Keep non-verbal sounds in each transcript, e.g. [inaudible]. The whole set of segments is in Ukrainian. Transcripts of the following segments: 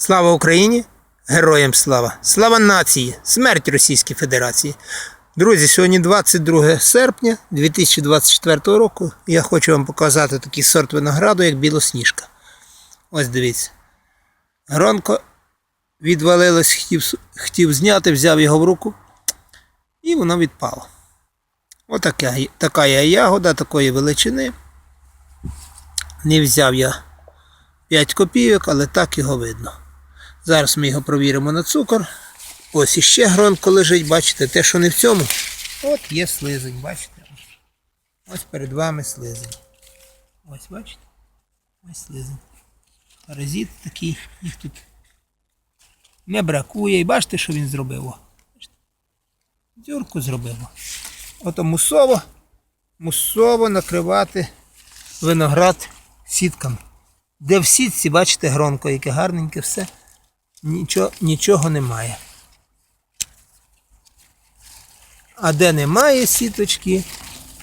Слава Україні! Героям слава! Слава нації! Смерть Російській Федерації! Друзі, сьогодні 22 серпня 2024 року. Я хочу вам показати такий сорт винограду, як білосніжка. Ось дивіться. Гронко відвалилось, хотів, хотів зняти, взяв його в руку, і воно відпало. Отака така є ягода такої величини. Не взяв я 5 копійок, але так його видно. Зараз ми його провіримо на цукор. Ось іще гронко лежить, бачите, те, що не в цьому. От є слизень, бачите? Ось перед вами слизень. Ось бачите? Ось слизень. Паразит такий, їх тут не бракує. І бачите, що він зробив? Дзюрку зробив. Ото мусово, мусово накривати виноград сітками. Де в сітці, бачите, гронко, яке гарненьке все. Нічого, нічого немає. А де немає сіточки,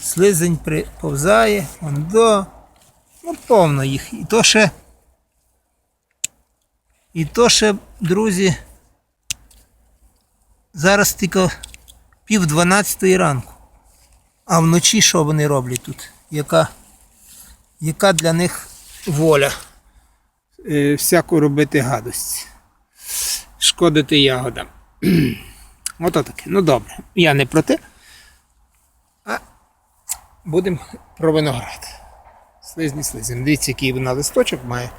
слизень приповзає, он до. Ну, повно їх. І то ще. І то ще, друзі, зараз тільки пів дванадцятої ранку. А вночі що вони роблять тут? Яка, яка для них воля? Е, всяку робити гадость. Шкодити ягодам. [clears throat] Ото таке. Ну добре. Я не про те. А будемо про виноград. Слизні слизні. Дивіться, який вона листочок має.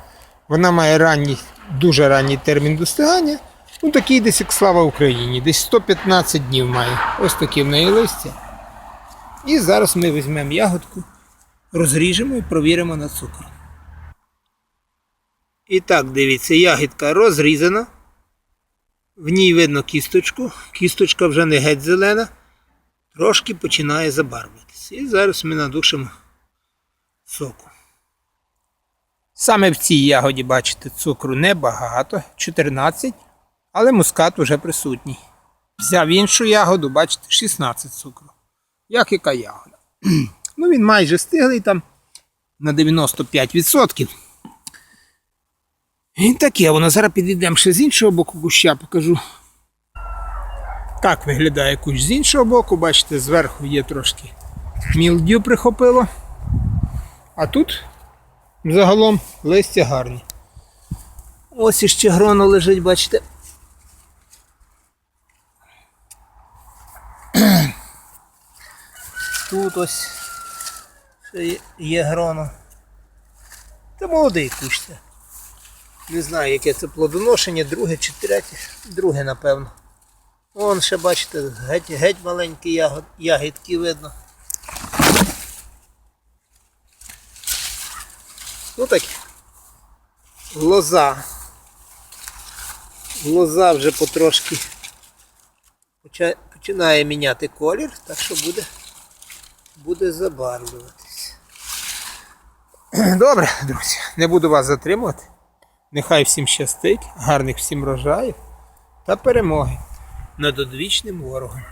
Вона має ранній, дуже ранній термін достигання. Ну такий десь як слава Україні. Десь 115 днів має. Ось такі в неї листя. І зараз ми візьмемо ягодку, розріжемо і провіримо на цукор. І так, дивіться, ягідка розрізана. В ній видно кісточку. Кісточка вже не геть зелена, трошки починає забарвитися. І зараз ми надушимо соку. Саме в цій ягоді, бачите, цукру небагато, 14, але мускат вже присутній. Взяв іншу ягоду, бачите, 16 цукру. Як яка ягода. [clears throat] Ну, він майже стиглий там на 95%. І таке, воно зараз підійдемо ще з іншого боку куща, покажу. Так виглядає кущ з іншого боку, бачите, зверху є трошки мілдю прихопило. А тут загалом листя гарні. Ось іще гроно лежить, бачите. [clears throat] Тут ось ще є, гроно. Та молодий кущ це. Не знаю, яке це плодоношення, друге чи третє. Друге, напевно. Вон ще бачите, геть, геть маленькі ягод, ягідки видно. Ну таке. Лоза. Лоза вже потрошки починає міняти колір, так що буде, буде забарвлюватися. [clears throat] Добре, друзі, не буду вас затримувати. Нехай всім щастить, гарних всім рожаїв та перемоги над одвічним ворогом.